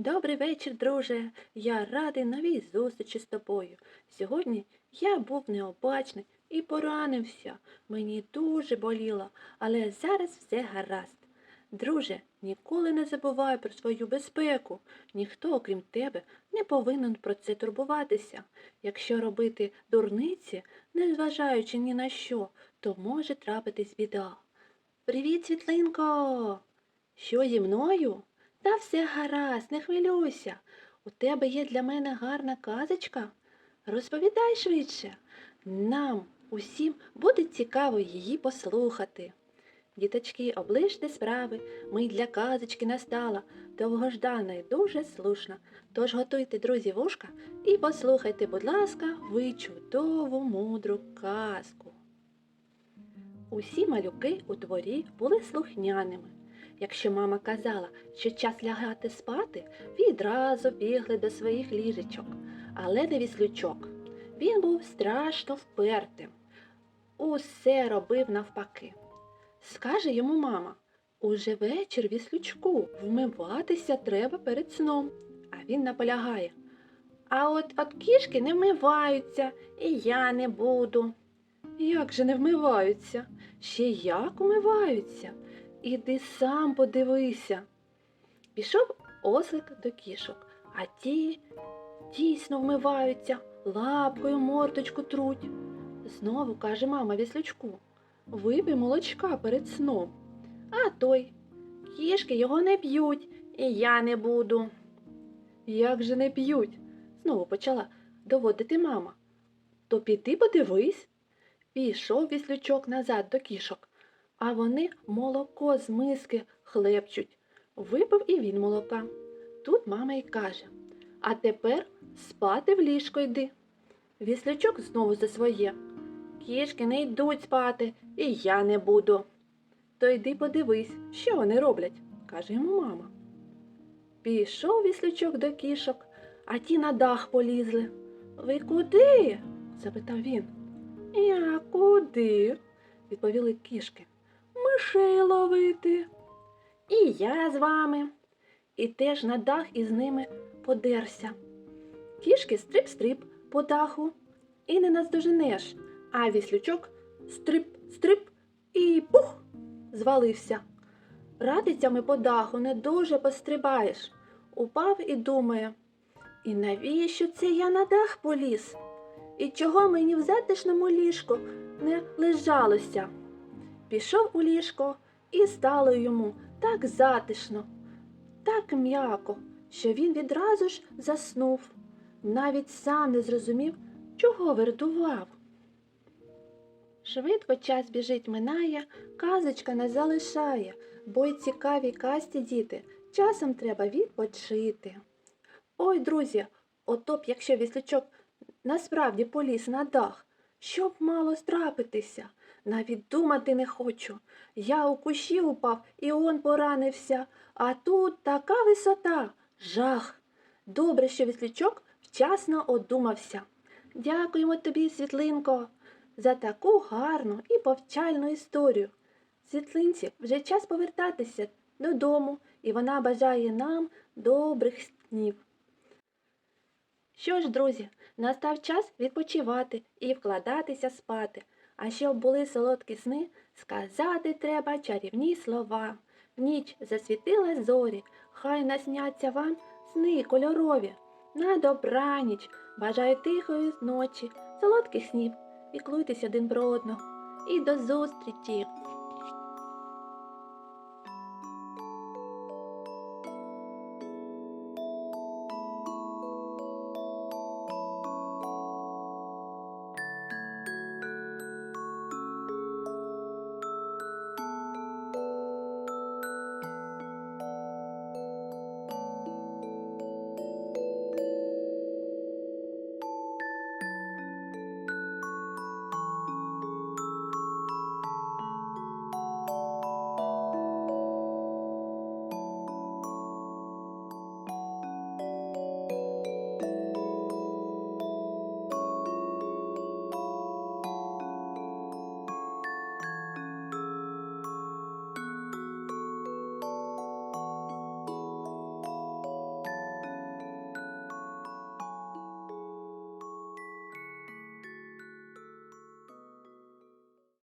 Добрий вечір, друже. Я радий новій зустрічі з тобою. Сьогодні я був необачний і поранився. Мені дуже боліло, але зараз все гаразд. Друже, ніколи не забувай про свою безпеку. Ніхто, окрім тебе, не повинен про це турбуватися. Якщо робити дурниці, незважаючи ні на що, то може трапитись біда. Привіт, Світлинко! Що зі мною? Та все гаразд, не хвилюйся. У тебе є для мене гарна казочка. Розповідай швидше. Нам усім буде цікаво її послухати. Діточки, оближте справи, ми для казочки настала, довгождана і дуже слушна. Тож готуйте, друзі, вушка і послухайте, будь ласка, ви чудову мудру казку. Усі малюки у дворі були слухняними. Якщо мама казала, що час лягати спати, відразу бігли до своїх ліжечок. Але не віслючок. Він був страшно впертим. Усе робив навпаки. Скаже йому мама, уже вечір віслючку, вмиватися треба перед сном. А він наполягає. А от от кішки не вмиваються, і я не буду. Як же не вмиваються? Ще як умиваються? Іди сам подивися. Пішов ослик до кішок, а ті дійсно вмиваються, лапкою морточку труть. Знову каже мама віслючку, випий молочка перед сном. А той, кішки його не п'ють, і я не буду. Як же не п'ють? Знову почала доводити мама. То піди подивись. Пішов віслючок назад до кішок а вони молоко з миски хлебчуть. Випив і він молока. Тут мама й каже А тепер спати в ліжко йди. Віслючок знову за своє. Кішки не йдуть спати, і я не буду. То йди подивись, що вони роблять, каже йому мама. Пішов віслючок до кішок, а ті на дах полізли. Ви куди? запитав він. Я куди? відповіли кішки мишей ловити. І я з вами. І теж на дах із ними подерся. Кішки стрип-стрип по даху і не наздоженеш, а віслючок стрип-стрип і пух звалився. Радицями по даху не дуже пострибаєш. Упав і думає, і навіщо це я на дах поліз? І чого мені в затишному ліжку не лежалося? Пішов у ліжко і стало йому так затишно, так м'яко, що він відразу ж заснув, навіть сам не зрозумів, чого вердував. Швидко час біжить минає, казочка не залишає, бо й цікаві касті діти, часом треба відпочити. Ой, друзі, ото б, якщо віслячок насправді поліз на дах, що б мало страпитися? Навіть думати не хочу. Я у кущі упав і он поранився, а тут така висота. Жах. Добре, що віслючок вчасно одумався. Дякуємо тобі, Світлинко, за таку гарну і повчальну історію. Світлинці вже час повертатися додому, і вона бажає нам добрих снів. Що ж, друзі, настав час відпочивати і вкладатися спати. А щоб були солодкі сни, сказати треба чарівні слова. В ніч засвітила зорі, хай насняться вам сни кольорові. На добраніч бажаю тихої ночі, солодких снів, піклуйтесь один про одного. І до зустрічі!